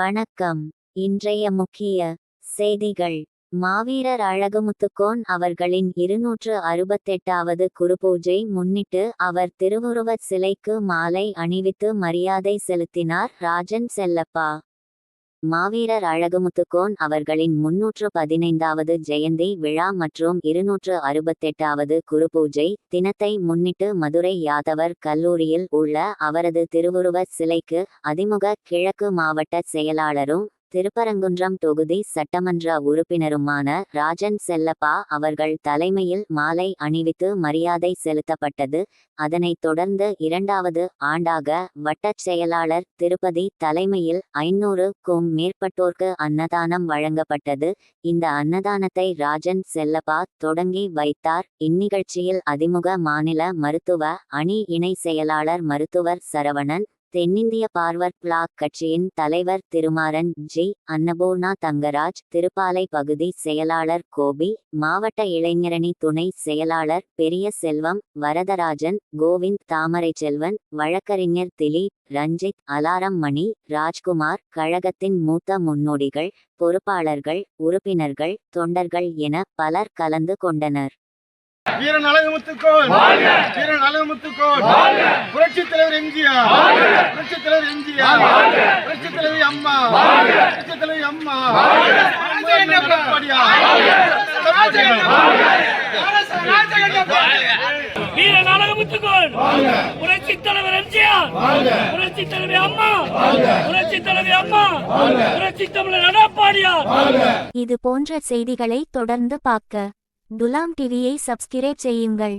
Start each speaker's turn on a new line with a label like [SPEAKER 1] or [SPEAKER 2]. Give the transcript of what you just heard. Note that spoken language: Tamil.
[SPEAKER 1] வணக்கம். இன்றைய முக்கிய செய்திகள். மாவீரர் அழகுமுத்துக்கோன் அவர்களின் இருநூற்று அறுபத்தெட்டாவது குருபூஜை முன்னிட்டு அவர் திருவுருவச் சிலைக்கு மாலை அணிவித்து மரியாதை செலுத்தினார் ராஜன் செல்லப்பா. மாவீரர் அழகுமுத்துக்கோன் அவர்களின் முன்னூற்று பதினைந்தாவது ஜெயந்தி விழா மற்றும் இருநூற்று அறுபத்தெட்டாவது குருபூஜை தினத்தை முன்னிட்டு மதுரை யாதவர் கல்லூரியில் உள்ள அவரது திருவுருவ சிலைக்கு அதிமுக கிழக்கு மாவட்ட செயலாளரும் திருப்பரங்குன்றம் தொகுதி சட்டமன்ற உறுப்பினருமான ராஜன் செல்லப்பா அவர்கள் தலைமையில் மாலை அணிவித்து மரியாதை செலுத்தப்பட்டது. அதனைத் தொடர்ந்து இரண்டாவது ஆண்டாக வட்டச் செயலாளர் திருப்பதி தலைமையில் ஐநூறுக்கும் மேற்பட்டோர்க்கு அன்னதானம் வழங்கப்பட்டது. இந்த அன்னதானத்தை ராஜன் செல்லப்பா தொடங்கி வைத்தார். இந்நிகழ்ச்சியில் அதிமுக மாநில மருத்துவ அணி இணை செயலாளர் மருத்துவர் சரவணன் தென்னிந்திய பார்வர் பிளாக் கட்சியின் தலைவர் திருமாறன் ஜி. அன்னபூர்ணா தங்கராஜ் திருப்பாலை பகுதி செயலாளர் கோபி மாவட்ட இளைஞரணி துணை செயலாளர் பெரிய செல்வம் வரதராஜன் கோவிந்த் தாமரை செல்வன் வழக்கறிஞர் திலீப் ரஞ்சித் அலாரம் மணி ராஜ்குமார் கழகத்தின் மூத்த முன்னோடிகள் பொறுப்பாளர்கள் உறுப்பினர்கள் தொண்டர்கள் என பலர் கலந்து கொண்டனர்.
[SPEAKER 2] வீரன் அழகுமுத்துக்கோள் வீரன் அழகுமுத்துக்கோள் புரட்சி தலைவர் எம்ஜிஆர். புரட்சி தலைவர் எம்ஜிஆர். புரட்சி தலைவி அம்மா. புரட்சி தலைவி அம்மா.
[SPEAKER 3] வீர நாடகமுத்துக்கோள் புரட்சி தலைவர் எம்ஜிஆர். புரட்சி தலைவி அம்மா. புரட்சி தலைவி அம்மா. புரட்சி தமிழர் எடப்பாடியார்
[SPEAKER 1] இது போன்ற செய்திகளை தொடர்ந்து பார்க்க துலாம் டிவியை சப்ஸ்கிரைப் செய்யுங்கள்.